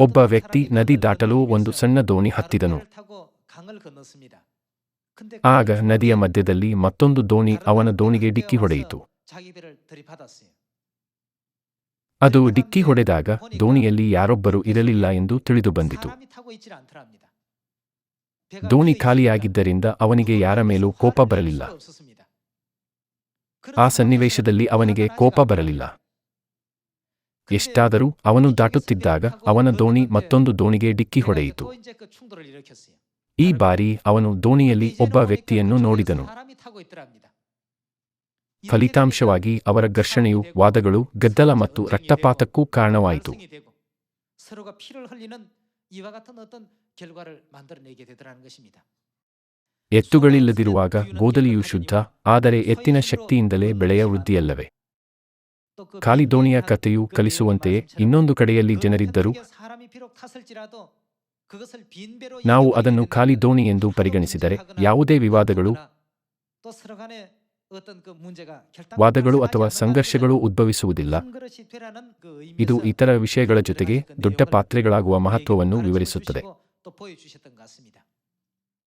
ಒಬ್ಬ ವ್ಯಕ್ತಿ ನದಿ ದಾಟಲು ಒಂದು ಸಣ್ಣ ದೋಣಿ ಹತ್ತಿದನು. ಆಗ ನದಿಯ ಮಧ್ಯದಲ್ಲಿ ಮತ್ತೊಂದು ದೋಣಿ ಅವನ ದೋಣಿಗೆ ಡಿಕ್ಕಿ ಹೊಡೆಯಿತು. ಅದು ಡಿಕ್ಕಿ ಹೊಡೆದಾಗ ದೋಣಿಯಲ್ಲಿ ಯಾರೊಬ್ಬರು ಇರಲಿಲ್ಲ ಎಂದು ತಿಳಿದು ಬಂದಿತು. ದೋಣಿ ಖಾಲಿಯಾಗಿದ್ದರಿಂದ ಅವನಿಗೆ ಯಾರ ಮೇಲೂ ಕೋಪ ಬರಲಿಲ್ಲ. ಆ ಸನ್ನಿವೇಶದಲ್ಲಿ ಅವನಿಗೆ ಕೋಪ ಬರಲಿಲ್ಲ. ಎಷ್ಟಾದರೂ ಅವನು ದಾಟುತ್ತಿದ್ದಾಗ ಅವನ ದೋಣಿ ಮತ್ತೊಂದು ದೋಣಿಗೆ ಡಿಕ್ಕಿ ಹೊಡೆಯಿತು. ಈ ಬಾರಿ ಅವನು ದೋಣಿಯಲ್ಲಿ ಒಬ್ಬ ವ್ಯಕ್ತಿಯನ್ನು ನೋಡಿದನು. ಫಲಿತಾಂಶವಾಗಿ ಅವರ ಘರ್ಷಣೆಯು ವಾದಗಳು, ಗದ್ದಲ ಮತ್ತು ರಕ್ತಪಾತಕ್ಕೂ ಕಾರಣವಾಯಿತು. ಎತ್ತುಗಳಿಲ್ಲದಿರುವಾಗ ಗೋದಲಿಯು ಶುದ್ಧ, ಆದರೆ ಎತ್ತಿನ ಶಕ್ತಿಯಿಂದಲೇ ಬೆಳೆಯ ವೃದ್ಧಿಯಲ್ಲವೇ? ಖಾಲಿ ದೋಣಿಯ ಕಥೆಯು ಕಲಿಸುವಂತೆಯೇ ಇನ್ನೊಂದು ಕಡೆಯಲ್ಲಿ ಜನರಿದ್ದರು ನಾವು ಅದನ್ನು ಕಾಲಿದೋಣಿ ಎಂದು ಪರಿಗಣಿಸಿದರೆ ಯಾವುದೇ ವಿವಾದಗಳು, ವಾದಗಳು ಅಥವಾ ಸಂಘರ್ಷಗಳು ಉದ್ಭವಿಸುವುದಿಲ್ಲ. ಇದು ಇತರ ವಿಷಯಗಳ ಜೊತೆಗೆ ದೊಡ್ಡ ಪಾತ್ರೆಗಳಾಗುವ ಮಹತ್ವವನ್ನು ವಿವರಿಸುತ್ತದೆ.